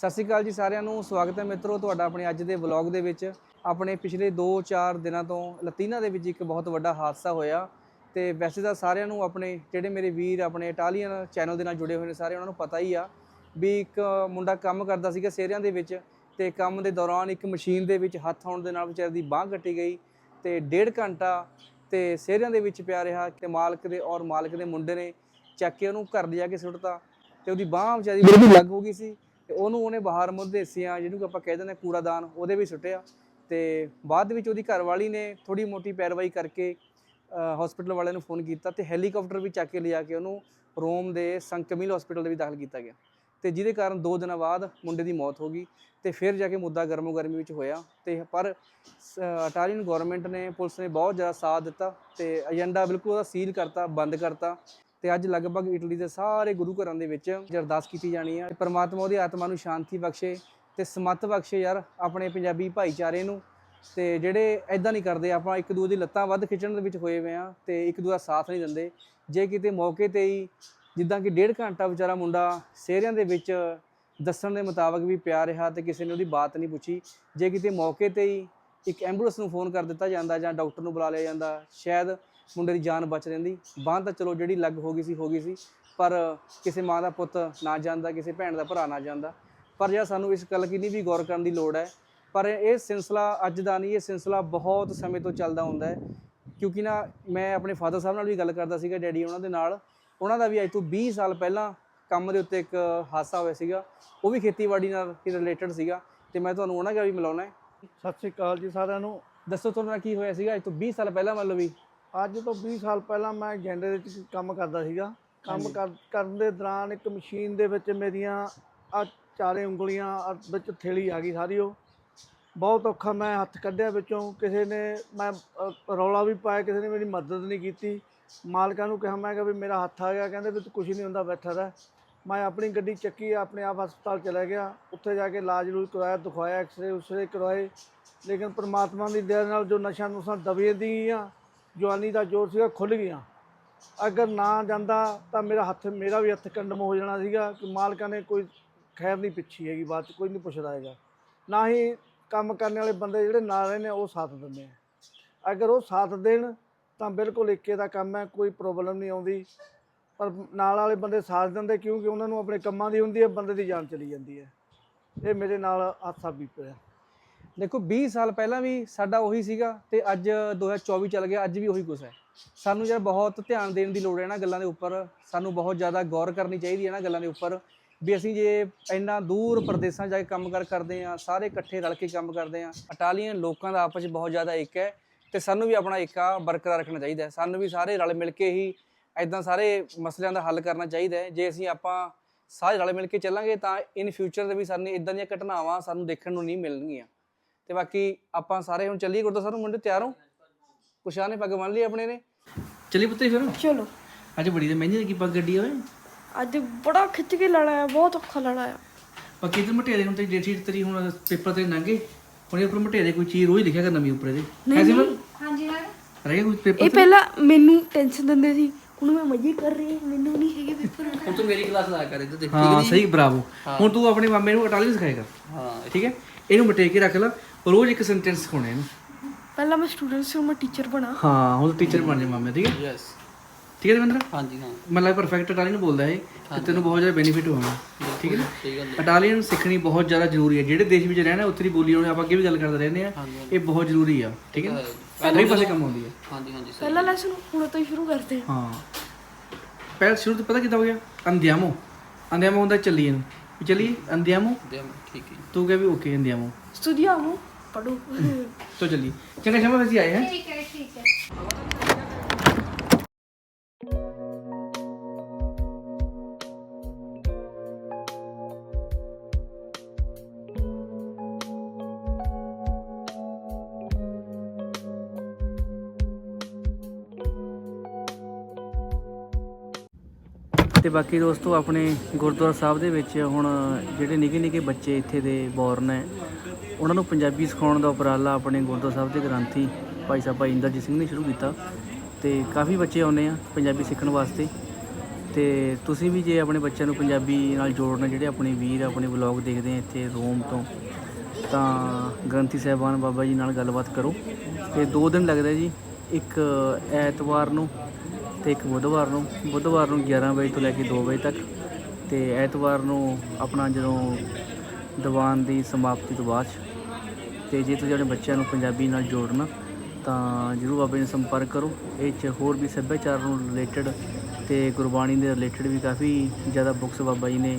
ਸਤਿ ਸ਼੍ਰੀ ਅਕਾਲ ਜੀ ਸਾਰਿਆਂ ਨੂੰ। ਸਵਾਗਤ ਹੈ ਮਿੱਤਰੋ ਤੁਹਾਡਾ ਆਪਣੇ ਅੱਜ ਦੇ ਵਲੌਗ ਦੇ ਵਿੱਚ। ਆਪਣੇ ਪਿਛਲੇ 2-4 ਦਿਨਾਂ ਤੋਂ ਲਤੀਨਾ ਦੇ ਵਿੱਚ ਇੱਕ ਬਹੁਤ ਵੱਡਾ ਹਾਦਸਾ ਹੋਇਆ। ਤੇ ਵੈਸੇ ਤਾਂ ਸਾਰਿਆਂ ਨੂੰ ਆਪਣੇ ਜਿਹੜੇ ਮੇਰੇ ਵੀਰ ਆਪਣੇ ਇਟਾਲੀਅਨ ਚੈਨਲ ਦੇ ਨਾਲ ਜੁੜੇ ਹੋਏ ਨੇ ਸਾਰੇ ਉਹਨਾਂ ਨੂੰ ਪਤਾ ਹੀ ਆ ਵੀ ਇੱਕ ਮੁੰਡਾ ਕੰਮ ਕਰਦਾ ਸੀਗਾ ਸੇਰਿਆਂ ਦੇ ਵਿੱਚ ਤੇ ਕੰਮ ਦੇ ਦੌਰਾਨ ਇੱਕ ਮਸ਼ੀਨ ਦੇ ਵਿੱਚ ਹੱਥ ਆਉਣ ਦੇ ਨਾਲ ਵਿਚਾਰੇ ਦੀ ਬਾਹ ਕੱਟੀ ਗਈ ਤੇ ਡੇਢ ਘੰਟਾ ਤੇ ਸੇਰਿਆਂ ਦੇ ਵਿੱਚ ਪਿਆ ਰਿਹਾ ਤੇ ਮਾਲਕ ਦੇ ਔਰ ਮਾਲਕ ਦੇ ਮੁੰਡੇ ਨੇ ਚੱਕ ਕੇ ਉਹਨੂੰ ਘਰ ਲਿਜਾ ਕੇ ਸੁੱਟਤਾ ਤੇ ਉਹਦੀ ਬਾਹ ਵਿਚਾਰੀ ਬਿਲਕੁਲ ਲੱਗ ਹੋ ਗਈ ਸੀ। ਤੇ ਉਹਨੂੰ ਉਹਨੇ ਬਾਹਰ ਮੁੱਦੇਸੀਆਂ ਜਿਹਨੂੰ ਆਪਾਂ ਕਹਿ ਦਿੰਦੇ ਹਾਂ ਕੂੜਾਦਾਨ, ਉਹਦੇ ਵੀ ਸੁੱਟਿਆ। ਤੇ ਬਾਅਦ ਵਿੱਚ ਉਹਦੀ ਘਰਵਾਲੀ ਨੇ ਥੋੜੀ ਮੋਟੀ ਪੈਰਵਾਈ ਕਰਕੇ ਹਸਪੀਟਲ ਵਾਲਿਆਂ ਨੂੰ ਫੋਨ ਕੀਤਾ ਤੇ ਹੈਲੀਕਾਪਟਰ ਵੀ ਚੱਕ ਕੇ ਲਿਆ ਕੇ ਉਹਨੂੰ ਰੋਮ ਦੇ ਸੰਤ ਕਮੀਲ ਹਸਪੀਟਲ ਦੇ ਵਿੱਚ ਦਾਖਲ ਕੀਤਾ ਗਿਆ। ਤੇ ਜਿਹਦੇ ਕਾਰਨ 2 ਦਿਨਾਂ ਬਾਅਦ ਮੁੰਡੇ ਦੀ ਮੌਤ ਹੋ ਗਈ ਤੇ ਫਿਰ ਜਾ ਕੇ ਮੁੱਦਾ ਗਰਮੋ ਗਰਮੀ ਵਿੱਚ ਹੋਇਆ। ਤੇ ਪਰ ਇਟਾਲੀਅਨ ਗਵਰਨਮੈਂਟ ਨੇ, ਪੁਲਿਸ ਨੇ ਬਹੁਤ ਜ਼ਿਆਦਾ ਸਾਥ ਦਿੱਤਾ ਤੇ ਏਜੰਡਾ ਬਿਲਕੁਲ ਉਹਦਾ ਸੀਲ ਕਰਤਾ, ਬੰਦ ਕਰਤਾ। ਤੇ ਅੱਜ ਲਗਭਗ ਇਟਲੀ ਦੇ ਸਾਰੇ ਗੁਰੂ ਘਰਾਂ ਦੇ ਵਿੱਚ ਅਰਦਾਸ ਕੀਤੀ ਜਾਣੀ ਆ। ਪਰਮਾਤਮਾ ਉਹਦੀ ਆਤਮਾ ਨੂੰ ਸ਼ਾਂਤੀ ਬਖਸ਼ੇ ਤੇ ਸਮਤ ਬਖਸ਼ੇ ਯਾਰ ਆਪਣੇ ਪੰਜਾਬੀ ਭਾਈਚਾਰੇ ਨੂੰ। ਤੇ ਜਿਹੜੇ ਐਦਾਂ ਨਹੀਂ ਕਰਦੇ, ਆਪਾਂ ਇੱਕ ਦੂਜੇ ਦੀ ਲੱਤਾਂ ਵੱਧ ਖਿੱਚਣ ਦੇ ਵਿੱਚ ਹੋਏ ਹੋਏ ਆ ਤੇ ਇੱਕ ਦੂਜਾ ਸਾਥ ਨਹੀਂ ਦਿੰਦੇ। ਜੇ ਕਿਤੇ ਮੌਕੇ ਤੇ ਹੀ ਜਿੱਦਾਂ ਕਿ ਡੇਢ ਘੰਟਾ ਵਿਚਾਰਾ ਮੁੰਡਾ ਸੇਰਿਆਂ ਦੇ ਵਿੱਚ ਦੱਸਣ ਦੇ ਮੁਤਾਬਕ ਵੀ ਪਿਆ ਰਿਹਾ ਤੇ ਕਿਸੇ ਨੇ ਉਹਦੀ ਬਾਤ ਨਹੀਂ ਪੁੱਛੀ। ਜੇ ਕਿਤੇ ਮੌਕੇ ਤੇ ਹੀ ਇੱਕ ਐਂਬੂਲੈਂਸ ਨੂੰ ਫੋਨ ਕਰ ਦਿੱਤਾ ਜਾਂਦਾ ਜਾਂ ਡਾਕਟਰ ਨੂੰ ਬੁਲਾ ਲਿਆ ਜਾਂਦਾ, ਸ਼ਾਇਦ ਮੁੰਡੇ ਦੀ ਜਾਨ ਬਚ ਰਹਿੰਦੀ। ਬਾਂਹ ਤਾਂ ਚਲੋ ਜਿਹੜੀ ਲੱਗ ਹੋ ਗਈ ਸੀ ਹੋ ਗਈ ਸੀ। ਪਰ ਕਿਸੇ ਮਾਂ ਦਾ ਪੁੱਤ ਨਾ ਜਾਂਦਾ ਕਿਸੇ ਭੈਣ ਦਾ ਭਰਾ ਨਾ ਜਾਂਦਾ। ਪਰ ਜਿਹੜਾ ਸਾਨੂੰ ਇਸ ਗੱਲ ਕਿੰਨੀ ਵੀ ਗੌਰ ਕਰਨ ਦੀ ਲੋੜ ਹੈ। ਪਰ ਇਹ ਸਿਲਸਿਲਾ ਅੱਜ ਦਾ ਨਹੀਂ ਇਹ ਸਿਲਸਿਲਾ ਬਹੁਤ ਸਮੇਂ ਤੋਂ ਚੱਲਦਾ ਹੁੰਦਾ ਹੈ। ਕਿਉਂਕਿ ਨਾ ਮੈਂ ਆਪਣੇ ਫਾਦਰ ਸਾਹਿਬ ਨਾਲ ਵੀ ਗੱਲ ਕਰਦਾ ਸੀਗਾ ਡੈਡੀ ਉਹਨਾਂ ਦੇ ਨਾਲ। ਉਹਨਾਂ ਦਾ ਵੀ ਅੱਜ ਤੋਂ 20 ਸਾਲ ਪਹਿਲਾਂ ਕੰਮ ਦੇ ਉੱਤੇ ਇੱਕ ਹਾਦਸਾ ਹੋਇਆ ਸੀਗਾ। ਉਹ ਵੀ ਖੇਤੀਬਾੜੀ ਨਾਲ ਰਿਲੇਟਡ ਸੀਗਾ। ਤੇ ਮੈਂ ਤੁਹਾਨੂੰ ਉਹਨਾਂ ਨਾਲ ਵੀ ਮਿਲਾਉਣਾ ਹੈ। ਸਤਿ ਸ੍ਰੀ ਅਕਾਲ ਜੀ ਸਾਰਿਆਂ ਨੂੰ। ਦੱਸੋ ਤੁਹਾਡੇ ਨਾਲ ਕੀ ਹੋਇਆ ਸੀਗਾ? ਅੱਜ ਤੋਂ 20 ਸਾਲ ਪਹਿਲਾਂ ਮਤਲਬ ਵੀ। ਅੱਜ ਤੋਂ 20 ਸਾਲ ਪਹਿਲਾਂ ਮੈਂ ਗੈਂਡੇ ਦੇ ਵਿੱਚ ਕੰਮ ਕਰਦਾ ਸੀਗਾ। ਕੰਮ ਕਰਨ ਦੇ ਦੌਰਾਨ ਇੱਕ ਮਸ਼ੀਨ ਦੇ ਵਿੱਚ ਮੇਰੀਆਂ ਆ ਚਾਰੇ ਉਂਗਲੀਆਂ ਵਿੱਚ ਥੇਲੀ ਆ ਗਈ ਸਾਰੀ ਉਹ। ਬਹੁਤ ਔਖਾ ਮੈਂ ਹੱਥ ਕੱਢਿਆ ਵਿੱਚੋਂ। ਕਿਸੇ ਨੇ ਮੈਂ ਰੌਲਾ ਵੀ ਪਾਇਆ ਕਿਸੇ ਨੇ ਮੇਰੀ ਮਦਦ ਨਹੀਂ ਕੀਤੀ। ਮਾਲਕਾਂ ਨੂੰ ਕਿਹਾ ਮੈਂ ਕਿ ਵੀ ਮੇਰਾ ਹੱਥ ਆ ਗਿਆ। ਕਹਿੰਦੇ ਵੀ ਤੂੰ ਕੁਝ ਨਹੀਂ ਹੁੰਦਾ ਬੈਠਾ ਰਹਿ। ਮੈਂ ਆਪਣੀ ਗੱਡੀ ਚੱਕੀ ਆਪਣੇ ਆਪ ਹਸਪਤਾਲ ਚਲਾ ਗਿਆ। ਉੱਥੇ ਜਾ ਕੇ ਇਲਾਜ ਲੂਜ ਕਰਵਾਇਆ ਦਿਖਾਇਆ ਐਕਸਰੇ ਉਸਰੇ ਕਰਵਾਏ। ਲੇਕਿਨ ਪ੍ਰਮਾਤਮਾ ਦੀ ਦਇਆ ਨਾਲ ਜੋ ਨਸ਼ਾ ਨੁਸ਼ਾ ਦਬੀਆਂ ਦੀਆਂ ਜਵਾਨੀ ਦਾ ਜੋਰ ਸੀਗਾ ਖੁੱਲ ਗਿਆ ਅਗਰ ਨਾ ਜਾਂਦਾ ਤਾਂ ਮੇਰਾ ਹੱਥ ਮੇਰਾ ਵੀ ਹੱਥ ਕੰਡਮ ਹੋ ਜਾਣਾ ਸੀਗਾ ਕਿ ਮਾਲਕਾਂ ਨੇ ਕੋਈ ਖੈਰ ਨਹੀਂ ਪਿੱਛੀ ਹੈਗੀ ਬਾਤ 'ਚ, ਕੋਈ ਨਹੀਂ ਪੁੱਛਦਾ ਹੈਗਾ। ਨਾ ਹੀ ਕੰਮ ਕਰਨ ਵਾਲੇ ਬੰਦੇ ਜਿਹੜੇ ਨਾਲ ਰਹੇ ਨੇ ਉਹ ਸਾਥ ਦਿੰਦੇ ਆ। ਅਗਰ ਉਹ ਸਾਥ ਦੇਣ ਤਾਂ ਬਿਲਕੁਲ ਇੱਕੇ ਦਾ ਕੰਮ ਹੈ ਕੋਈ ਪ੍ਰੋਬਲਮ ਨਹੀਂ ਆਉਂਦੀ। ਪਰ ਨਾਲ ਵਾਲੇ ਬੰਦੇ ਸਾਥ ਦਿੰਦੇ ਕਿਉਂਕਿ ਉਹਨਾਂ ਨੂੰ ਆਪਣੇ ਕੰਮਾਂ ਦੀ ਹੁੰਦੀ ਹੈ ਬੰਦੇ ਦੀ ਜਾਨ ਚਲੀ ਜਾਂਦੀ ਹੈ। ਇਹ ਮੇਰੇ ਨਾਲ ਹਾਦਸਾ ਬੀਤਿਆ ਦੇਖੋ 20 ਸਾਲ ਪਹਿਲਾਂ ਵੀ ਸਾਡਾ ਉਹੀ ਸੀਗਾ ਤੇ ਅੱਜ 2024 ਚੱਲ ਗਿਆ, ਅੱਜ ਵੀ ਉਹੀ ਕੁਝ ਹੈ। ਸਾਨੂੰ ਯਾਰ ਬਹੁਤ ਧਿਆਨ ਦੇਣ ਦੀ ਲੋੜ ਹੈ ਇਹਨਾਂ ਗੱਲਾਂ ਦੇ ਉੱਪਰ। ਸਾਨੂੰ ਬਹੁਤ ਜ਼ਿਆਦਾ ਗੌਰ ਕਰਨੀ ਚਾਹੀਦੀ ਹੈ ਇਹਨਾਂ ਗੱਲਾਂ ਦੇ ਉੱਪਰ ਵੀ ਅਸੀਂ ਜੇ ਇੰਨਾ ਦੂਰ ਪ੍ਰਦੇਸ਼ਾਂ ਜਾ ਕੇ ਕੰਮ ਕਰ ਕਰਦੇ ਆ ਸਾਰੇ ਇਕੱਠੇ ਰਲ ਕੇ ਕੰਮ ਕਰਦੇ ਆ ਇਟਾਲੀਅਨ ਲੋਕਾਂ ਦਾ ਆਪਸ 'ਚ ਬਹੁਤ ਜ਼ਿਆਦਾ ਇੱਕ ਹੈ ਤੇ ਸਾਨੂੰ ਵੀ ਆਪਣਾ ਏਕਾ ਬਰਕਰਾਰ ਰੱਖਣਾ ਚਾਹੀਦਾ ਹੈ। ਸਾਨੂੰ ਵੀ ਸਾਰੇ ਰਲ ਮਿਲ ਕੇ ਹੀ ਐਦਾਂ ਸਾਰੇ ਮਸਲਿਆਂ ਦਾ ਹੱਲ ਕਰਨਾ ਚਾਹੀਦਾ ਹੈ। ਜੇ ਅਸੀਂ ਆਪਾਂ ਸਾਰੇ ਰਲ ਮਿਲ ਕੇ ਚੱਲਾਂਗੇ ਤਾਂ ਇਨ ਫਿਊਚਰ ਦੇ ਵੀ ਸਾਨੂੰ ਇਦਾਂ ਦੀਆਂ ਘਟਨਾਵਾਂ ਸਾਨੂੰ ਦੇਖਣ ਨੂੰ ਨਹੀਂ ਮਿਲਣਗੀਆਂ। ਤੇ ਬਾਕੀ ਆਪਾਂ ਸਾਰੇ ਹੁਣ ਚੱਲੀਏ ਗੁਰਦੁਆਰਾ ਸਾਹਿਬ ਨੂੰ ਮੁੰਡੇ ਤਿਆਰ ਹੋ? ਕੁਸ਼ਾਹ ਨੇ ਪੱਗ ਬੰਨ ਲਈ ਆਪਣੇ ਨੇ। ਚੱਲੀ ਪੁੱਤਰੀ ਫਿਰ? ਚਲੋ। ਅੱਜ ਬੜੀ ਤੇ ਮਹਿੰਦੀ ਕੀ ਪੱਗ ਗੱਡੀ ਓਏ। ਅੱਜ ਬੜਾ ਖਿੱਚ ਕੇ ਲੜਾਇਆ ਬਹੁਤ ਔਖਾ ਲੜਾਇਆ ਬਾਕੀ ਤੇ ਮਟੇਰੇ ਹੁਣ ਤੇ ਡੇਟ ਸ਼ੀਟ ਤੇਰੀ ਹੁਣ ਪੇਪਰ ਤੇ ਲੰਘੇ ਹੁਣ ਇਹ ਉੱਪਰ ਮਟੇਰੇ ਕੋਈ ਚੀਜ਼ ਰੋਜ਼ ਲਿਖਿਆ ਕਰ ਨਵੀਂ ਉੱਪਰ ਇਹਦੇ। ਐਸੇ ਮਨ ਹਾਂਜੀ ਰਹਿ ਗਿਆ ਕੋਈ ਪੇਪਰ ਇਹ ਪਹਿਲਾਂ ਮੈਨੂੰ ਟੈਨਸ਼ਨ ਦਿੰਦੇ ਸੀ ਹੁਣ ਮੈਂ ਮਜ਼ੇ ਕਰ ਰਹੀ ਹਾਂ, ਮੈਨੂੰ ਨਹੀਂ ਹੈਗੇ ਪੇਪਰ। ਹੁਣ ਤੂੰ ਮੇਰੀ ਕਲਾਸ ਲਾ ਕਰ ਇੱਧਰ ਦੇਖ ਹਾਂ ਸਹੀ ਬਰਾਵੋ ਹੁਣ ਤੂੰ ਆਪਣੇ ਮਾਮੇ ਨੂੰ ਇਟਾਲੀਅਨ ਸਿਖਾਏਗਾ। ਹਾਂ। ਠੀਕ ਹੈ? ਇਹਨੂੰ ਮਟੇ ਕੇ ਰੱਖ ਲੈ। ਰੋਜ਼ ਇੱਕ ਸੈਂਟੈਂਸ ਸਿਖਾਉਣੇ ਇਹਨੂੰ ਪਹਿਲਾਂ ਮੈਂ ਸਟੂਡੈਂਟ ਸੀ ਹੁਣ ਮੈਂ ਟੀਚਰ ਬਣਾ। ਹਾਂ ਹੁਣ ਟੀਚਰ ਬਣ ਜਾ ਮਾਮੇ ਠੀਕ ਹੈ? ਯੈਸ ਠੀਕ ਹੈ ਦਵਿੰਦਰ? ਹਾਂਜੀ ਹਾਂ। ਮਤਲਬ ਪਰਫੈਕਟ ਇਟਾਲੀਅਨ ਬੋਲਦਾ ਹੈ ਤੇ ਤੈਨੂੰ ਬਹੁਤ ਜ਼ਿਆਦਾ ਬੈਨੀਫਿਟ ਹੋਣਾ ਠੀਕ ਹੈ ਨਾ? ਇਟਾਲੀਅਨ ਸਿੱਖਣੀ ਬਹੁਤ ਜ਼ਿਆਦਾ ਜ਼ਰੂਰੀ ਹੈ। ਜਿਹੜੇ ਦੇਸ਼ ਵਿੱਚ ਰਹਿਣਾ ਉੱਥੇ ਦੀ ਬੋਲੀ ਉਹਨੇ ਆਪਾਂ ਅੱਗੇ ਵੀ ਗੱਲ ਕਰਦੇ ਰਹਿੰਦੇ ਆ ਇਹ ਬਹੁਤ ਜ਼ਰੂਰੀ ਆ ਠੀਕ ਹੈ ਪਹਿਲੇ ਪਾਸੇ ਕੰਮ ਆਉਂਦੀ ਹੈ। ਹਾਂਜੀ ਹਾਂਜੀ ਸਹੀ ਪਹਿਲਾ ਲੈਸਨ ਹੁਣ ਤੋਂ ਹੀ ਸ਼ੁਰੂ ਕਰਦੇ ਹਾਂ। ਹਾਂ। ਪਹਿਲ ਸ਼ੁਰੂ ਤੋਂ ਪਤਾ ਕਿੱਦਾਂ ਹੋ ਗਿਆ? ਅੰਦਿਆਮੋ ਅੰਦਿਆਮੋ ਹੁੰਦਾ ਚੱਲੀਏ ਨੂੰ। ਚੱਲੀਏ ਅੰਦਿਆਮੋ ਠੀਕ ਹੈ। ਤੂੰ ਕਹੇ ਵੀ ਓਕੇ ਅੰਦਿਆਮੋ ਸਟੂਡੀਓ ਪੜੋ तो चलिए चंगा शर्मा वैसे आए हैं ਠੀਕ ਹੈ ਠੀਕ ਹੈ ਤੇ ਬਾਕੀ ਦੋਸਤੋ ਆਪਣੇ ਗੁਰਦੁਆਰਾ ਸਾਹਿਬ ਦੇ ਵਿੱਚ ਹੁਣ ਜਿਹੜੇ ਨਿੱਕੇ ਨਿੱਕੇ ਬੱਚੇ ਇੱਥੇ ਦੇ ਬੋਰਨ ਹੈ ਉਹਨਾਂ ਨੂੰ ਪੰਜਾਬੀ ਸਿਖਾਉਣ ਦਾ ਉਪਰਾਲਾ ਆਪਣੇ ਗੁਰਦੁਆਰਾ ਸਾਹਿਬ ਦੇ ਗ੍ਰੰਥੀ ਭਾਈ ਸਾਹਿਬ ਭਾਈ ਇੰਦਰਜੀਤ ਸਿੰਘ ਨੇ ਸ਼ੁਰੂ ਕੀਤਾ। ਤੇ ਕਾਫੀ ਬੱਚੇ ਆਉਂਦੇ ਆ ਪੰਜਾਬੀ ਸਿੱਖਣ ਵਾਸਤੇ। ਤੇ ਤੁਸੀਂ ਵੀ ਜੇ ਆਪਣੇ ਬੱਚਿਆਂ ਨੂੰ ਪੰਜਾਬੀ ਨਾਲ ਜੋੜਨਾ, ਜਿਹੜੇ ਆਪਣੇ ਵੀਰ ਆਪਣੇ ਵਲੌਗ ਦੇਖਦੇ ਆ ਇੱਥੇ ਰੋਮ ਤੋਂ, ਤਾਂ ਗ੍ਰੰਥੀ ਸਾਹਿਬਾਨ ਬਾਬਾ ਜੀ ਨਾਲ ਗੱਲਬਾਤ ਕਰੋ। ਤੇ ਦੋ ਦਿਨ ਲੱਗਦਾ ਜੀ, ਇੱਕ ਐਤਵਾਰ ਨੂੰ ਤੇ ਇੱਕ ਬੁੱਧਵਾਰ ਨੂੰ। ਬੁੱਧਵਾਰ ਨੂੰ 11 ਵਜੇ ਤੋਂ ਲੈ ਕੇ 2 ਵਜੇ ਤੱਕ। ਤੇ ਐਤਵਾਰ ਨੂੰ ਆਪਣਾ ਜਦੋਂ ਦੀਵਾਨ ਦੀ ਸਮਾਪਤੀ ਤੋਂ ਬਾਅਦ 'ਚ ਤੇ ਜੇ ਤੁਸੀਂ ਆਪਣੇ ਬੱਚਿਆਂ ਨੂੰ ਪੰਜਾਬੀ ਨਾਲ ਜੋੜਨਾ, ਤਾਂ ਜਰੂਰ ਬਾਬੇ ਨੂੰ ਸੰਪਰਕ ਕਰੋ। ਇਹ 'ਚ ਹੋਰ ਵੀ ਸੱਭਿਆਚਾਰ ਨੂੰ ਰਿਲੇਟਡ ਤੇ ਗੁਰਬਾਣੀ ਦੇ ਰਿਲੇਟਡ ਵੀ ਕਾਫੀ ਜ਼ਿਆਦਾ ਬੁੱਕਸ ਬਾਬਾ ਜੀ ਨੇ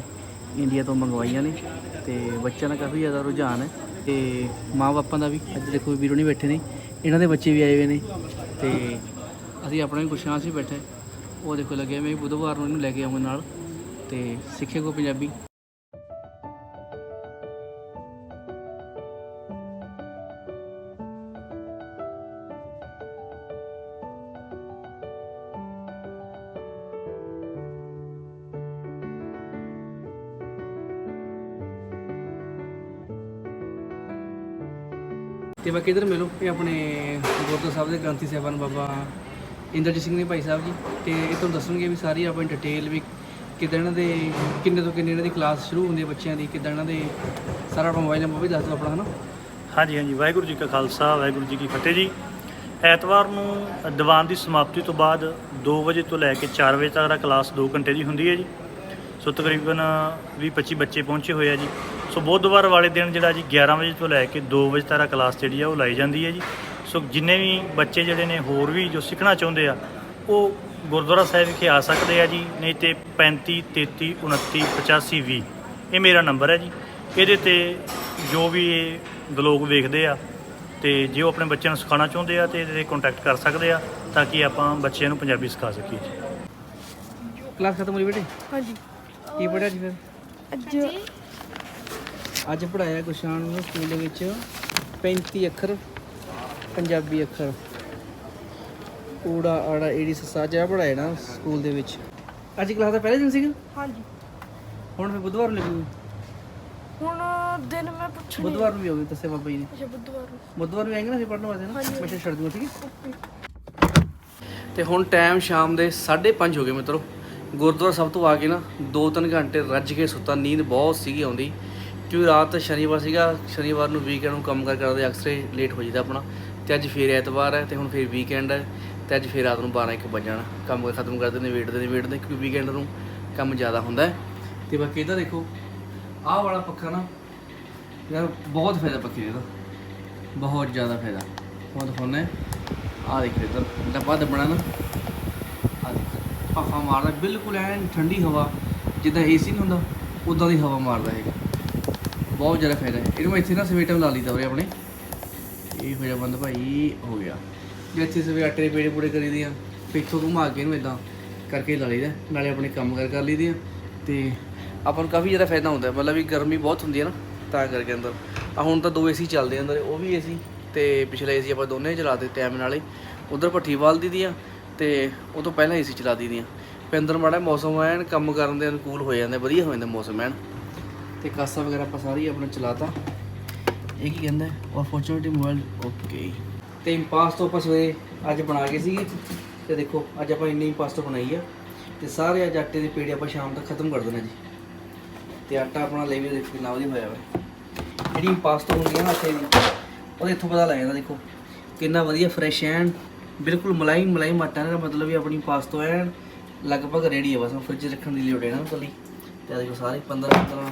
ਇੰਡੀਆ ਤੋਂ ਮੰਗਵਾਈਆਂ ਨੇ ਤੇ ਬੱਚਿਆਂ ਦਾ ਕਾਫੀ ਜ਼ਿਆਦਾ ਰੁਝਾਨ ਹੈ ਤੇ ਮਾਂ ਬਾਪਾਂ ਦਾ ਵੀ ਅੱਜ ਦੇਖੋ ਵੀਰੋ ਨਹੀਂ ਬੈਠੇ ਨੇ, ਇਹਨਾਂ ਦੇ ਬੱਚੇ ਵੀ ਆਏ ਹੋਏ ਨੇ ਤੇ ਅਸੀਂ ਆਪਣਾ ਵੀ ਗੁਸ਼ਾਂ ਸੀ ਬੈਠੇ। ਉਹ ਦੇਖੋ ਲੱਗੇ ਮੈਂ ਵੀ ਬੁੱਧਵਾਰ ਨੂੰ ਇਹਨੂੰ ਲੈ ਕੇ ਆਉਂਗਾ ਨਾਲ ਤੇ ਸਿੱਖੇ ਕੋ ਪੰਜਾਬੀ। ਤੇ ਬਾਕੀ ਇਧਰ ਮਿਲੋ, ਇਹ ਆਪਣੇ ਗੁਰਦੁਆਰਾ ਸਾਹਿਬ ਦੇ ਗ੍ਰੰਥੀ ਸਾਹਿਬਾਨ ਬਾਬਾ ਇੰਦਰਜੀਤ ਸਿੰਘ ਨੇ ਭਾਈ ਸਾਹਿਬ ਜੀ। ਤੇ ਇਹ ਤੁਹਾਨੂੰ ਦੱਸਣਗੇ ਵੀ ਸਾਰੀ ਆਪਾਂ ਡਿਟੇਲ ਵੀ ਕਿੱਦਾਂ ਇਹਨਾਂ ਦੇ, ਕਿੰਨੇ ਤੋਂ ਕਿੰਨੇ ਇਹਨਾਂ ਦੀ ਕਲਾਸ ਸ਼ੁਰੂ ਹੁੰਦੀ ਹੈ ਬੱਚਿਆਂ ਦੀ, ਕਿੱਦਾਂ ਇਹਨਾਂ ਦੇ ਸਾਰਾ ਆਪਣਾ ਮੋਬਾਈਲ ਨੰਬਰ ਵੀ ਦੱਸ ਦਿਓ ਆਪਣਾ, ਹਨਾ? ਹਾਂਜੀ ਹਾਂਜੀ, ਵਾਹਿਗੁਰੂ ਜੀ ਕਾ ਖਾਲਸਾ, ਵਾਹਿਗੁਰੂ ਜੀ ਕੀ ਫਤਿਹ ਜੀ। ਐਤਵਾਰ ਨੂੰ ਦੀਵਾਨ ਦੀ ਸਮਾਪਤੀ ਤੋਂ ਬਾਅਦ 2 ਵਜੇ ਤੋਂ ਲੈ ਕੇ 4 ਵਜੇ ਤੱਕ ਦਾ ਕਲਾਸ 2 ਘੰਟੇ ਦੀ ਹੁੰਦੀ ਹੈ ਜੀ। ਸੋ ਤਕਰੀਬਨ 20 25 ਬੱਚੇ ਪਹੁੰਚੇ ਹੋਏ ਆ ਜੀ। ਸੋ ਬੁੱਧਵਾਰ ਵਾਲੇ ਦਿਨ ਜਿਹੜਾ ਜੀ 11 ਵਜੇ ਤੋਂ ਲੈ ਕੇ 2 ਵਜੇ ਤੱਕ ਕਲਾਸ ਜਿਹੜੀ ਆ ਉਹ ਲਾਈ ਜਾਂਦੀ ਹੈ ਜੀ। ਸੋ ਜਿੰਨੇ ਵੀ ਬੱਚੇ ਜਿਹੜੇ ਨੇ ਹੋਰ ਵੀ ਜੋ ਸਿੱਖਣਾ ਚਾਹੁੰਦੇ ਆ ਉਹ ਗੁਰਦੁਆਰਾ ਸਾਹਿਬ ਵਿਖੇ ਆ ਸਕਦੇ ਆ ਜੀ ਨਹੀਂ ਤੇ 35 33 29 85 20 ਇਹ ਮੇਰਾ ਨੰਬਰ ਹੈ ਜੀ। ਇਹਦੇ ਤੇ ਜੋ ਵੀ ਇਹ ਲੋਕ ਵੇਖਦੇ ਆ ਤੇ ਜੇ ਉਹ ਆਪਣੇ ਬੱਚਿਆਂ ਨੂੰ ਸਿਖਾਉਣਾ ਚਾਹੁੰਦੇ ਆ ਤੇ ਇਹਦੇ ਤੇ ਕੰਟੈਕਟ ਕਰ ਸਕਦੇ ਆ ਤਾਂ ਕਿ ਆਪਾਂ ਬੱਚਿਆਂ ਨੂੰ ਪੰਜਾਬੀ ਸਿਖਾ ਸਕੀਏ ਜੀ। ਕਲਾਸ ਖਤਮ ਹੋਈ ਬੇਟੇ? ਹਾਂਜੀ। ਕੀ ਪੜਿਆ ਜੀ ਫਿਰ? ਅੱਜ ਅੱਜ ਪੜਾਇਆ ਗੁਸ਼ਾਨ ਨੂੰ ਸਕੂਲ ਦੇ ਵਿੱਚ 35 ਅੱਖਰ ਪੰਜਾਬੀ ਅੱਖਰ। ਊੜਾ ਆੜਾ ਏੜੀ ਸੱਸਾ ਜਿਹਾ ਪੜਾਇਆ ਨਾ ਸਕੂਲ ਦੇ ਵਿੱਚ। ਅੱਜ ਕਲਾਸ ਦਾ ਪਹਿਲਾ ਦਿਨ ਸੀਗਾ? ਹਾਂਜੀ। ਹੁਣ ਫਿਰ ਬੁੱਧਵਾਰ ਨੂੰ ਲੱਗੂ ਹੁਣ ਦਿਨ ਮੈਂ ਪੁੱਛਣੀ ਬੁੱਧਵਾਰ ਨੂੰ ਵੀ ਹੋਵੇ ਦੱਸਿਆ ਬਾਬਾ ਜੀ ਨੇ। ਅੱਛਾ ਬੁੱਧਵਾਰ ਨੂੰ। ਬੁੱਧਵਾਰ ਨੂੰ ਆਏਂਗੇ ਨਾ ਫਿਰ ਪੜਨ ਵਾਸਤੇ ਨਾ। ਮੈਂ ਛੱਡ ਦੂੰਗਾ ਠੀਕ ਹੈ? ਤੇ ਹੁਣ ਟਾਈਮ ਸ਼ਾਮ ਦੇ 5:30 ਹੋ ਗਏ ਮਿੱਤਰੋ। ਗੁਰਦੁਆਰਾ ਸਾਹਿਬ ਤੋਂ ਆ ਕੇ ਨਾ 2-3 ਘੰਟੇ ਰੱਜ ਕੇ ਸੁੱਤਾ ਨੀਂਦ ਬਹੁਤ ਸੀਗੀ ਆਉਂਦੀ। ਕਿਉਂਕਿ ਰਾਤ ਸ਼ਨੀਵਾਰ ਸੀਗਾ, ਸ਼ਨੀਵਾਰ ਨੂੰ ਵੀਕਐਂਡ ਨੂੰ ਕੰਮ ਕਰ ਕਰਦੇ ਅਕਸਰ ਲੇਟ ਹੋ ਜਾਂਦਾ ਆਪਣਾ। ਤੇ ਅੱਜ ਫੇਰ ਐਤਵਾਰ ਹੈ ਤੇ ਹੁਣ ਫੇਰ ਵੀਕਐਂਡ ਹੈ ਤੇ ਅੱਜ ਫੇਰ ਰਾਤ ਨੂੰ 12-1 ਵਜਣ ਕੰਮ ਕਰ ਖਤਮ ਕਰਦੇ ਨੇ, ਵੇਟਦੇ ਨੇ, ਵੇਟਦੇ ਕਿਉਂਕਿ ਵੀਕਐਂਡ ਨੂੰ ਕੰਮ ਜ਼ਿਆਦਾ ਹੁੰਦਾ ਹੈ। ਤੇ ਬਾਕੀ ਇਹਦਾ ਦੇਖੋ, ਆਹ ਵਾਲਾ ਪੱਖਾ ਨਾ ਯਾਰ ਬਹੁਤ ਫਾਇਦਾ ਪੱਖੇ ਦਾ। ਬਹੁਤ ਜ਼ਿਆਦਾ ਫਾਇਦਾ। ਬਹੁਤ ਦਿਖਾਉਣਾ ਹੈ। ਆਹ ਦੇਖ ਇੱਧਰ ਡੱਬਾ ਦੱਬਣਾ ਨਾ, ਆਹ ਦੇਖ ਪੱਖਾ ਮਾਰਦਾ, ਬਿਲਕੁਲ ਐਨ ਠੰਡੀ ਹਵਾ, ਜਿੱਦਾਂ ਏਸੀ ਨਹੀਂ ਹੁੰਦਾ ਉਦਾਂ ਦੀ ਹਵਾ ਮਾਰਦਾ ਹੈਗਾ ਬਹੁਤ ਜ਼ਿਆਦਾ ਫਾਇਦਾ ਹੈ। ਇਹਨੂੰ ਇੱਥੇ ਨਾ ਸਵੇਟਮ ਲਾ ਲਈਦਾ ਉਰੇ ਆਪਣੇ। ਇਹ ਹੋ ਜਾ ਬੰਦ ਭਾਈ, ਹੋ ਗਿਆ। ਜੇ ਇੱਥੇ ਸਵੇ ਆਟੇ ਦੇ ਪੇੜੇ ਪੂੜੇ ਕਰੀ ਦੀਆਂ ਪਿੱਛੋਂ ਘੁਮਾ ਕੇ ਇਹਨੂੰ ਇਦਾਂ ਕਰਕੇ ਲਾ ਲਈਦਾ। ਨਾਲੇ ਆਪਣੇ ਕੰਮ ਕਰ ਕਰ ਲਈਦੇ ਆ। ਤੇ ਆਪਾਂ ਨੂੰ ਕਾਫੀ ਜ਼ਿਆਦਾ ਫਾਇਦਾ ਹੁੰਦਾ ਮਤਲਬ ਵੀ ਗਰਮੀ ਬਹੁਤ ਹੁੰਦੀ ਹੈ ਨਾ, ਤਾਂ ਕਰਕੇ ਅੰਦਰ। ਆ ਹੁਣ ਤਾਂ ਦੋ ਏਸੀ ਚੱਲਦੇ ਅੰਦਰ, ਉਹ ਵੀ ਏਸੀ ਤੇ ਪਿਛਲੇ ਏਸੀ ਆਪਾਂ ਦੋਨੇ ਚਲਾਤੇ ਟਾਈਮ ਨਾਲੇ ਉਧਰ ਭੱਠੀ ਵਾਲ ਦੀ ਦੀਆਂ ਤੇ ਉਹ ਤੋਂ ਪਹਿਲਾਂ ਏਸੀ ਚਲਾ ਦੀਆਂ ਫਿਰ ਅੰਦਰ ਮਾੜਾ ਮੌਸਮ ਐਨ ਕੰਮ ਕਰਨ ਦੇ ਅਨੁਕੂਲ ਹੋ ਜਾਂਦੇ, ਵਧੀਆ ਹੋ ਜਾਂਦਾ ਮੌਸਮ, ਐਨ। ਤੇ ਕਾਸਾ ਵਗੈਰਾ ਆਪਾਂ ਸਾਰੀ ਆਪਣਾ ਚਲਾਤਾ। ਇਹ ਕੀ ਕਹਿੰਦਾ ਅਪੋਰਚੁਨਿਟੀ ਮੋਬਾਈਲ ਓਕੇ ਤੇ ਇੰਪਾਸਟੋ ਆਪਾਂ ਸਵੇਰੇ ਅੱਜ ਬਣਾ ਕੇ ਸੀਗੇ। ਤੇ ਦੇਖੋ, ਅੱਜ ਆਪਾਂ ਇੰਨੀ ਇੰਪਾਸਟੋ ਬਣਾਈ ਆ। ਤੇ ਸਾਰੇ ਅੱਜ ਆਟੇ ਦੇ ਪੇੜੇ ਆਪਾਂ ਸ਼ਾਮ ਤੱਕ ਖਤਮ ਕਰ ਦੇਣਾ ਜੀ। ਤੇ ਆਟਾ ਆਪਣਾ ਲੈ ਵੀ ਦੇਖੋ ਕਿੰਨਾ ਵਧੀਆ ਹੋਇਆ ਵਾ ਜਿਹੜੀ ਇੰਪਾਸਟੋ ਹੁੰਦੀ ਹੈ ਨਾ ਆਟੇ ਦੀ ਉਹਦੇ ਇੱਥੋਂ ਪਤਾ ਲੱਗ ਜਾਂਦਾ, ਦੇਖੋ। ਕਿੰਨਾ ਵਧੀਆ ਫਰੈਸ਼ ਐਨ। ਬਿਲਕੁਲ ਮਲਾਈ ਮਲਾਈ ਆਟਾ ਦਾ ਮਤਲਬ ਵੀ ਆਪਣੀ ਪਾਸਤੋ ਐਨ। ਲਗਭਗ ਰੈਡੀ ਹੈ ਬਸ ਫ੍ਰਿਜ ਰੱਖਣ ਦੀ ਲੋੜ ਹੈ ਨਾ ਕੱਲੀ ਤੇ ਆਹ ਦੇਖੋ ਸਾਰੇ 15 15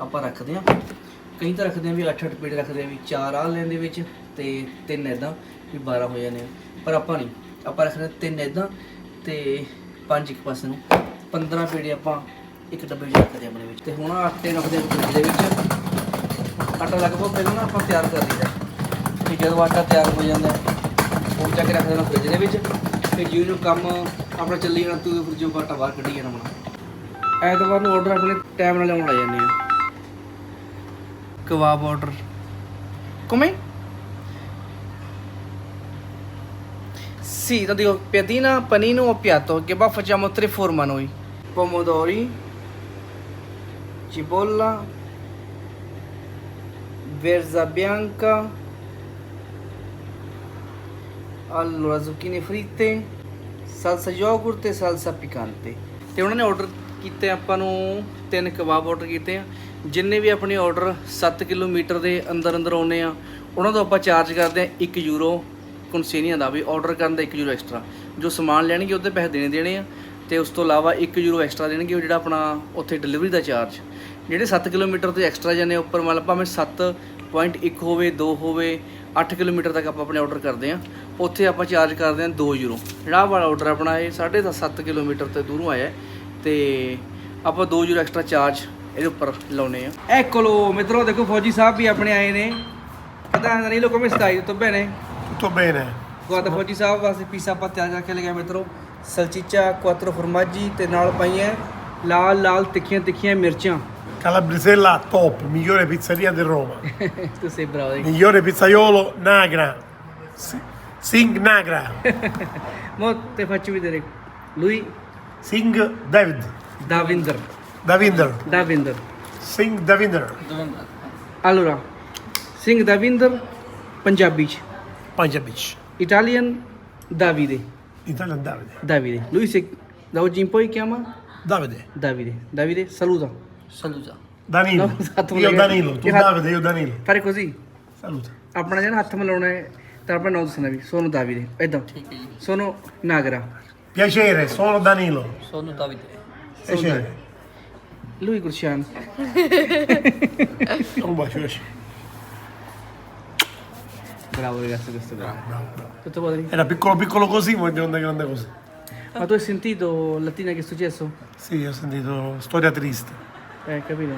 ਆਪਾਂ ਰੱਖਦੇ ਆ ਕਈ ਤਾਂ ਰੱਖਦੇ ਆ ਵੀ 8-8 ਪੇੜ ਰੱਖਦੇ ਆ ਵੀ 4 ਆ ਲੈਣ ਦੇ ਵਿੱਚ ਤੇ ਤਿੰਨ ਇਦਾਂ ਵੀ 12 ਹੋ ਜਾਂਦੇ ਆ। ਪਰ ਆਪਾਂ ਨਹੀਂ। ਆਪਾਂ ਰੱਖਦੇ ਤਿੰਨ ਇਦਾਂ ਤੇ ਪੰਜ ਇੱਕ ਪਾਸੇ ਨੂੰ। 15 ਪੇੜੇ ਆਪਾਂ ਇੱਕ ਡੱਬੇ ਵਿੱਚ ਰੱਖਦੇ ਆ ਆਪਣੇ ਵਿੱਚ। ਤੇ ਹੁਣ ਆਟੇ ਰੱਖਦੇ ਆ ਫ੍ਰਿਜ ਦੇ ਵਿੱਚ। ਆਟਾ ਲਗਭਗ ਪਹਿਲਾਂ ਨਾ ਆਪਾਂ ਤਿਆਰ ਕਰ ਲਈਦਾ। ਤੇ ਜਦੋਂ ਆਟਾ ਤਿਆਰ ਹੋ ਜਾਂਦਾ ਉਹ ਚੱਕ ਕੇ ਰੱਖ ਦੇਣਾ ਫਰਿੱਜ ਦੇ ਵਿੱਚ। ਫਿਰ ਜਿਉਂ ਜਿਉਂ ਕੰਮ ਆਪਣਾ ਚੱਲੀ ਜਾਣਾ, ਤੂੰ ਫ੍ਰਿਜੋਂ ਆਟਾ ਬਾਹਰ ਕੱਢੀ ਜਾਣਾ ਆਪਣਾ। ਐਤਵਾਰ ਨੂੰ ਆਰਡਰ ਆਪਣੇ ਟਾਈਮ ਨਾਲ ਆਉਣ ਲੱਗ ਜਾਂਦੇ ਆ। Kebab order. Come? Sì, lo dico piadina, panino o piatto, che poi facciamo tre forme noi. Pomodori, cipolla, verza bianca, allora zucchine fritte, salsa yogurt e salsa piccante. ਤੇ ਉਹਨਾਂ ਨੇ ਆਰਡਰ ਕੀਤੇ ਆਪਾਂ ਨੂੰ ਤਿੰਨ ਕਬਾਬ ਆਰਡਰ ਕੀਤੇ ਆ ਜਿੰਨੇ ਵੀ ਆਪਣੇ ਆਰਡਰ 7 ਕਿਲੋਮੀਟਰ ਦੇ ਅੰਦਰ ਅੰਦਰ ਆਉਨੇ ਆ, ਉਹਨਾਂ ਤੋਂ ਆਪਾਂ ਚਾਰਜ ਕਰਦੇ ਆ 1 ਯੂਰੋ ਕਨਸੀਨੀਆ ਦਾ ਵੀ ਆਰਡਰ ਕਰਨ ਦਾ 1 ਯੂਰੋ ਐਕਸਟਰਾ ਜੋ ਸਮਾਨ ਲੈਣਗੇ ਉਹਦੇ ਪੈਸੇ ਦੇਣੇ ਦੇਣੇ ਆ ਤੇ ਉਸ ਤੋਂ ਇਲਾਵਾ 1 ਯੂਰੋ ਐਕਸਟਰਾ ਦੇਣਗੇ ਉਹ ਜਿਹੜਾ ਆਪਣਾ ਉੱਥੇ ਡਿਲੀਵਰੀ ਦਾ ਚਾਰਜ ਜਿਹੜੇ 7 ਕਿਲੋਮੀਟਰ ਤੋਂ ਐਕਸਟਰਾ ਜਾਂਦੇ ਆ, ਉੱਪਰ ਮਤਲਬ ਭਾਵੇਂ 7.1 ਹੋਵੇ 2 ਹੋਵੇ 8 ਕਿਲੋਮੀਟਰ ਤੱਕ ਆਪਾਂ ਆਪਣੇ ਆਰਡਰ ਕਰਦੇ ਆ, ਉੱਥੇ ਆਪਾਂ ਚਾਰਜ ਕਰਦੇ ਆ 2 ਯੂਰੋ ਜਿਹੜਾ ਵਾਲਾ ਆਰਡਰ ਆਪਣਾ ਇਹ 7.5 ਕਿਲੋਮੀਟਰ ਤੇ ਦੂਰੋਂ ਆਇਆ ਹੈ ਤੇ ਆਪਾਂ 2 ਯੂਰੋ ਐਕਸਟਰਾ ਚਾਰਜ ਇਹਦੇ ਉੱਪਰ ਲਾਉਨੇ ਆ ਐਕੋਲੋ ਮਿੱਤਰੋ ਦੇਖੋ ਫੌਜੀ ਸਾਹਿਬ ਵੀ ਆਪਣੇ ਆਏ ਨੇ ਕਹਿੰਦਾ ਨਹੀਂ ਲੋਕੋ ਮੈਂ ਸਟਾਈ ਤੋਂ ਬੈਨੇ Tutto bene. ਗੁਆਤਾ ਫੌਜੀ ਸਾਹਿਬ ਵਾਸਤੇ ਪੀਸਾ ਆਪਾਂ ਤਿਆਰ ਕਰਕੇ ਲੈ ਗਏ ਮਿੱਤਰੋ ਸਲਚੀਚਾ ਕੁਆਤਰੋ ਫਰਮਾਜੀ ਤੇ ਨਾਲ ਪਾਈਆਂ ਲਾਲ ਲਾਲ ਤਿੱਖੀਆਂ ਤਿੱਖੀਆਂ ਮਿਰਚਾਂ Calabrisella top, migliore pizzeria di Roma. ਤੁਸੀਂ ਬਰਾਓ ਜੀ Migliore pizzaiolo Nagra. Si- Sing Nagra. ਮੋ ਤੇ ਫੱਚ ਵੀ ਤੇਰੇ ਲੂਈ Sing David. Davinder Davinder. Davinder Sing Davinder. allora Singh Davinder Punjabi ਚ Panjabic. Italian Davide Italian Davide. Davide. Lui si da oggi in poi chiama Davide. Davide. Davide, saluta. ਸਲੂਜਾ Danilo. No, esatto, io Danilo. Tu Io- Davide, io Danilo. Fare così. Saluta. ਆਪਣਾ ਜਿਹੜਾ ਹੱਥ ਮਿਲਾਉਣਾ ਹੈ ਤਾਂ ਆਪਣਾ ਨਾਮ ਦੱਸਣਾ ਵੀ ਸੋਨੂ ਦਾਵੀਦੇ ਇਦਾਂ ਠੀਕ ਹੈ ਜੀ Sonu Nagra Piacere, sono Danilo. Sonu Davide Piacere. Lui Cruciano Un bacio, bacio. bravo ragazzo questo bravo Bravo, bravo. tutto bene Era piccolo piccolo così, ma è grande grande così. ma tu hai sentito Latina che è successo? Sì, ho sentito storia triste. eh capito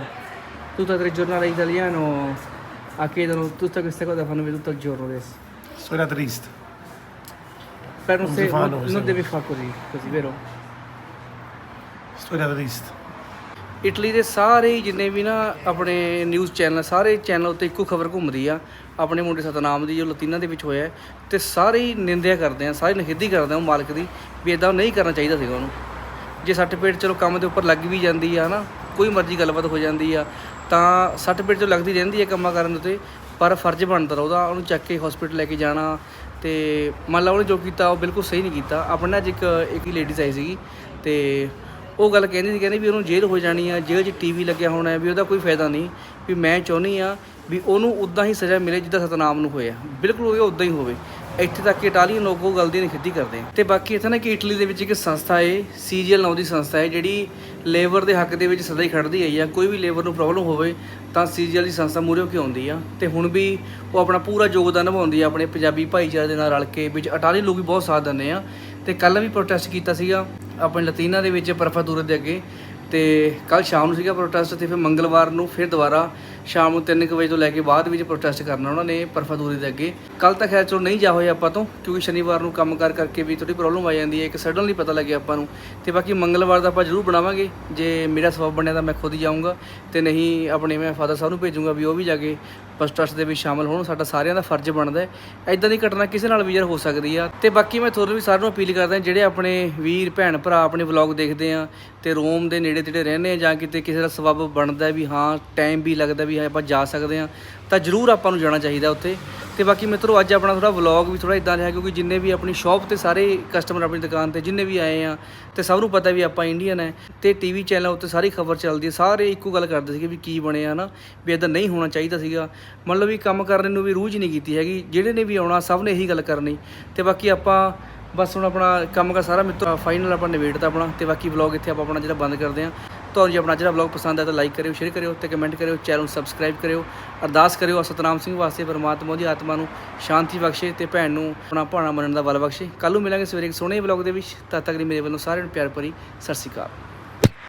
tutto tre giornali italiano a chiedono tutte queste cose fanno vedere tutto il giorno adesso Storia triste. però non, se- fa, non- no, non sì. devi fare così così vero? Storia triste. Italy ਦੇ ਸਾਰੇ ਹੀ ਜਿੰਨੇ ਵੀ ਨਾ ਆਪਣੇ news channel ਸਾਰੇ channel ਉੱਤੇ ਇੱਕੋ ਖਬਰ ਘੁੰਮਦੀ ਆ ਆਪਣੇ ਮੁੰਡੇ ਸਤਨਾਮ ਦੀ ਜੋ ਲਤੀਨਾ ਦੇ ਵਿੱਚ ਹੋਇਆ ਹੈ, ਤੇ ਸਾਰੇ ਹੀ ਨਿੰਦਿਆ ਕਰਦੇ ਆ ਸਾਰੇ ਨਿਖੇਧੀ ਕਰਦੇ ਆ ਉਹ ਮਾਲਕ ਦੀ ਵੀ ਇਦਾਂ ਨਹੀਂ ਕਰਨਾ ਚਾਹੀਦਾ ਸੀਗਾ ਉਹਨੂੰ। ਜੇ ਸੱਟ ਪੇਟ ਚਲੋ ਕੰਮ ਦੇ ਉੱਪਰ ਲੱਗ ਵੀ ਜਾਂਦੀ ਆ ਨਾ ਕੋਈ ਮਰਜ਼ੀ ਗੱਲਬਾਤ ਹੋ ਜਾਂਦੀ ਆ ਤਾਂ ਸੱਟ ਪੇਟ ਤੋਂ ਲੱਗਦੀ ਰਹਿੰਦੀ ਹੈ ਕੰਮਾਂ ਕਰਨ ਉੱਤੇ ਪਰ ਫਰਜ਼ ਬਣਦਾ ਉਹਦਾ ਉਹਨੂੰ ਚੱਕ ਕੇ ਹਸਪੀਟਲ ਲੈ ਕੇ ਜਾਣਾ ਤੇ ਮੰਨ ਲਾ ਉਹਨੇ ਜੋ ਕੀਤਾ ਉਹ ਬਿਲਕੁਲ ਸਹੀ ਨਹੀਂ ਕੀਤਾ। ਆਪਣੇ ਨਾਲ ਅੱਜ ਇੱਕ ਇੱਕ ਹੀ ਲੇਡੀਜ਼ ਆਈ ਸੀਗੀ ਤੇ ਉਹ ਗੱਲ ਕਹਿੰਦੀ ਸੀ, ਕਹਿੰਦੀ ਵੀ ਉਹਨੂੰ ਜੇਲ੍ਹ ਹੋ ਜਾਣੀ ਆ, ਜੇਲ੍ਹ 'ਚ ਟੀਵੀ ਲੱਗਿਆ ਹੋਣਾ ਵੀ ਉਹਦਾ ਕੋਈ ਫਾਇਦਾ ਨਹੀਂ, ਵੀ ਮੈਂ ਚਾਹੁੰਦੀ ਆ ਵੀ ਉਹਨੂੰ ਉਦਾਂ ਹੀ ਸਜ਼ਾ ਮਿਲੇ ਜਿੱਦਾਂ ਸਤਨਾਮ ਨੂੰ ਹੋਇਆ। ਬਿਲਕੁਲ ਉਹ ਉਦਾਂ ਹੀ ਹੋਵੇ। ਇੱਥੇ ਤੱਕ ਕਿ ਇਟਾਲੀਅਨ ਲੋਕ ਉਹ ਗੱਲ ਦੀ ਨਿਖੇਧੀ ਕਰਦੇ ਆ। ਤੇ ਬਾਕੀ ਇੱਥੇ ਨਾ ਕਿ ਇਟਲੀ ਦੇ ਵਿੱਚ ਇੱਕ ਸੰਸਥਾ ਏ ਸੀਜੀਐਲ ਨਾਮ ਦੀ ਸੰਸਥਾ ਹੈ ਜਿਹੜੀ ਲੇਬਰ ਦੇ ਹੱਕ ਦੇ ਵਿੱਚ ਸਦਾ ਹੀ ਖੜਦੀ ਆਈ ਆ। ਕੋਈ ਵੀ ਲੇਬਰ ਨੂੰ ਪ੍ਰੋਬਲਮ ਹੋਵੇ, ਤਾਂ ਸੀਜੀਐਲ ਦੀ ਸੰਸਥਾ ਮੂਹਰੇ ਹੋ ਆਉਂਦੀ ਆ। ਤੇ ਹੁਣ ਵੀ ਉਹ ਆਪਣਾ ਪੂਰਾ ਯੋਗਦਾਨ ਨਿਭਾਉਂਦੀ ਆ, ਆਪਣੇ ਪੰਜਾਬੀ ਭਾਈਚਾਰੇ ਦੇ ਨਾਲ ਰਲ ਕੇ, ਵਿੱਚ ਇਟਾਲੀ ਲੋਕ ਵੀ ਬਹੁਤ ਸਾਥ ਦਿੰਦੇ ਆ। ਤੇ ਕੱਲ ਵੀ ਪ੍ਰੋਟੈਸਟ ਕੀਤਾ ਸੀਗਾ। ਆਪਣੇ ਲਤੀਨਾ ਦੇ ਵਿੱਚ ਪਰਫਾ ਪਰਫਾਦੂਰੇ ਦੇ ਅੱਗੇ ਤੇ ਕੱਲ ਸ਼ਾਮ ਨੂੰ ਸੀਗਾ ਪ੍ਰੋਟੈਸਟ ਤੇ ਫਿਰ ਮੰਗਲਵਾਰ ਨੂੰ ਫਿਰ ਦੁਬਾਰਾ ਸ਼ਾਮ ਨੂੰ 3 ਵਜੇ ਤੋਂ ਲੈ ਕੇ ਬਾਅਦ ਵਿੱਚ ਪ੍ਰੋਟੈਸਟ ਕਰਨਾ ਉਹਨਾਂ ਨੇ ਪਰਫਾਦੂਰੀ ਦੇ ਅੱਗੇ। ਕੱਲ ਤਾਂ ਖੈਰ ਚਲੋ ਨਹੀਂ ਜਾ ਹੋਏ ਆਪਾਂ ਤੋਂ, ਕਿਉਂਕਿ ਸ਼ਨੀਵਾਰ ਨੂੰ ਕੰਮ ਕਰ ਕਰਕੇ ਵੀ ਥੋੜੀ ਪ੍ਰੋਬਲਮ ਆ ਜਾਂਦੀ ਹੈ, ਇੱਕ ਸਡਨਲੀ ਪਤਾ ਲੱਗਿਆ ਆਪਾਂ ਨੂੰ। ਤੇ ਬਾਕੀ ਮੰਗਲਵਾਰ ਦਾ ਆਪਾਂ ਜ਼ਰੂਰ ਬਣਾਵਾਂਗੇ। ਜੇ ਮੇਰਾ ਸਬਬ ਬਣਿਆ ਤਾਂ ਮੈਂ ਖੁਦ ਹੀ ਜਾਊਂਗਾ ਤੇ ਨਹੀਂ ਆਪਣੇ ਮੈਂ ਫਾਦਰ ਸਾਹਿਬ ਨੂੰ ਭੇਜੂੰਗਾ ਵੀ ਉਹ ਵੀ ਜਾ ਕੇ ਪ੍ਰੋਟੈਸਟ ਦੇ ਵਿੱਚ ਸ਼ਾਮਲ ਹੋਣ। ਸਾਡਾ ਸਾਰਿਆਂ ਦਾ ਫਰਜ਼ ਬਣਦਾ ਹੈ। ਐਦਾਂ ਦੀ ਘਟਨਾ ਕਿਸੇ ਨਾਲ ਵੀ ਯਾਰ ਹੋ ਸਕਦੀ ਆ। ਤੇ ਬਾਕੀ ਮੈਂ ਤੁਹਾਨੂੰ ਵੀ ਸਾਰਿਆਂ ਨੂੰ ਅਪੀਲ ਕਰਦਾ, ਜਿਹੜੇ ਆਪਣੇ ਵੀਰ, ਭੈਣ, ਭਰਾ ਆਪਣੇ ਵਲੌਗ ਦੇਖਦੇ ਆ ਤੇ ਰੋਮ ਦੇ ਨੇੜੇ ਤੇੜੇ ਰਹਿੰਦੇ ਆ ਜਾਂ ਕਿਤੇ ਕਿਸੇ ਦਾ ਸਬਬ ਬਣਦਾ ਵੀ ਹਾਂ ਟਾਈਮ ਵੀ ਲੱਗਦਾ ਵੀ ਹੈ ਆਪਾਂ ਜਾ ਸਕਦੇ ਆ ਤਾਂ ਜ਼ਰੂਰ ਆਪਾਂ ਨੂੰ ਜਾਣਾ ਚਾਹੀਦਾ ਉੱਥੇ। ਤੇ ਬਾਕੀ ਮਿੱਤਰੋ, ਅੱਜ ਆਪਣਾ ਥੋੜਾ ਵਲੌਗ ਵੀ ਥੋੜਾ ਇਦਾਂ ਰਿਹਾ, ਕਿਉਂਕਿ ਜਿੰਨੇ ਵੀ ਆਪਣੀ ਸ਼ਾਪ ਤੇ ਸਾਰੇ ਕਸਟਮਰ ਆਪਣੀ ਦੁਕਾਨ ਤੇ ਜਿੰਨੇ ਵੀ ਆਏ ਆ, ਤੇ ਸਭ ਨੂੰ ਪਤਾ ਵੀ ਆਪਾਂ ਇੰਡੀਅਨ ਹੈ ਤੇ ਟੀਵੀ ਚੈਨਲ ਉੱਤੇ ਸਾਰੀ ਖਬਰ ਚੱਲਦੀ ਹੈ ਸਾਰੇ ਇੱਕੋ ਗੱਲ ਕਰਦੇ ਸੀਗੇ ਵੀ ਕੀ ਬਣਿਆ ਨਾ ਵੀ ਇਦਾਂ ਨਹੀਂ ਹੋਣਾ ਚਾਹੀਦਾ ਸੀਗਾ। ਮਤਲਬ ਵੀ ਕੰਮ ਕਰਨ ਨੂੰ ਵੀ ਰੂਝ ਨਹੀਂ ਕੀਤੀ ਹੈਗੀ। ਜਿਹੜੇ ਨੇ ਵੀ ਆਉਣਾ, ਸਭ ਨੇ ਇਹੀ ਗੱਲ ਕਰਨੀ। ਤੇ ਬਾਕੀ ਆਪਾਂ ਬਸ ਹੁਣ ਆਪਣਾ ਕੰਮ ਦਾ ਸਾਰਾ ਮਿੱਤਰ ਫਾਈਨਲ ਆਪਾਂ ਨਿਬੇੜਤਾ ਆਪਣਾ, ਤੇ ਬਾਕੀ ਵਲੌਗ ਇੱਥੇ ਆਪਾਂ ਆਪਣਾ ਜਿਹੜਾ ਬੰਦ ਕਰਦੇ ਹਾਂ। ਤੁਹਾਨੂੰ ਜੇ ਆਪਣਾ ਜਿਹੜਾ ਵਲੌਗ ਪਸੰਦ ਆਇਆ ਤਾਂ ਲਾਈਕ ਕਰਿਓ ਸ਼ੇਅਰ ਕਰਿਓ ਤੇ ਕਮੈਂਟ ਕਰਿਓ ਚੈਨਲ ਨੂੰ ਸਬਸਕ੍ਰਾਈਬ ਕਰਿਓ। ਅਰਦਾਸ ਕਰਿਓ ਸਤਨਾਮ ਸਿੰਘ ਵਾਸਤੇ, ਪਰਮਾਤਮਾ ਦੀ ਆਤਮਾ ਨੂੰ ਸ਼ਾਂਤੀ ਬਖਸ਼ੇ ਤੇ ਭੈਣ ਨੂੰ ਆਪਣਾ ਭਾਣਾ ਮੰਨਣ ਦਾ ਬਲ ਬਖਸ਼ੇ। ਕੱਲ ਨੂੰ ਮਿਲਾਂਗੇ ਸਵੇਰੇ ਇੱਕ ਸੋਹਣੇ ਵਲੌਗ ਦੇ ਵਿੱਚ। ਤਦ ਤੱਕ ਲਈ ਮੇਰੇ ਵੱਲੋਂ ਸਾਰਿਆਂ ਨੂੰ ਪਿਆਰ ਭਰੀ ਸਤਿ ਸ਼੍ਰੀ ਅਕਾਲ।